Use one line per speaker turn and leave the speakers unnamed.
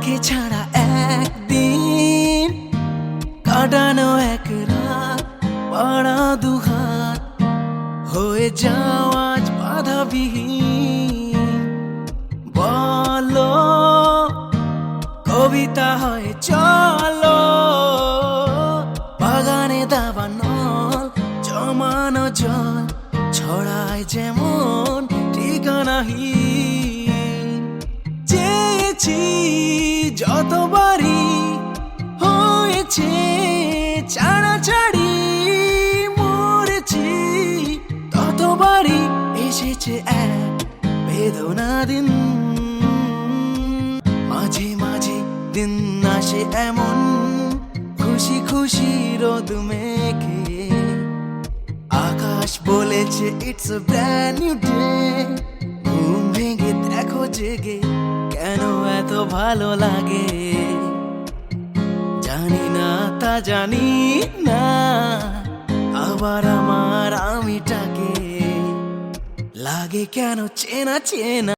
তোমাকে ছাড়া একদিন কাটানো এক রাত, পাড়া দুহাত হয়ে যাও আজ বাধাবিহীন। বলো, কবিতা হয়, চলো। বাগানে দাবা নল, জমানো জল, ছড়ায় যেমন ঠিকানাহীন। চেয়েছি যতবারই হয়েছে, ছাড়াছাড়ি মরেছি, ততবারই এসেছে এক বেদনা দিন। মাঝে মাঝে দিন আসে এমন খুশি খুশি রোদ মেঘে। আকাশ বলেছে ইটস brand new day. ঘুম ভেঙে দেখো জেগে এত ভালো লাগে। জানি না, তা জানি না। আবার আমার আমিটাকে লাগে কেন চেনা চেনা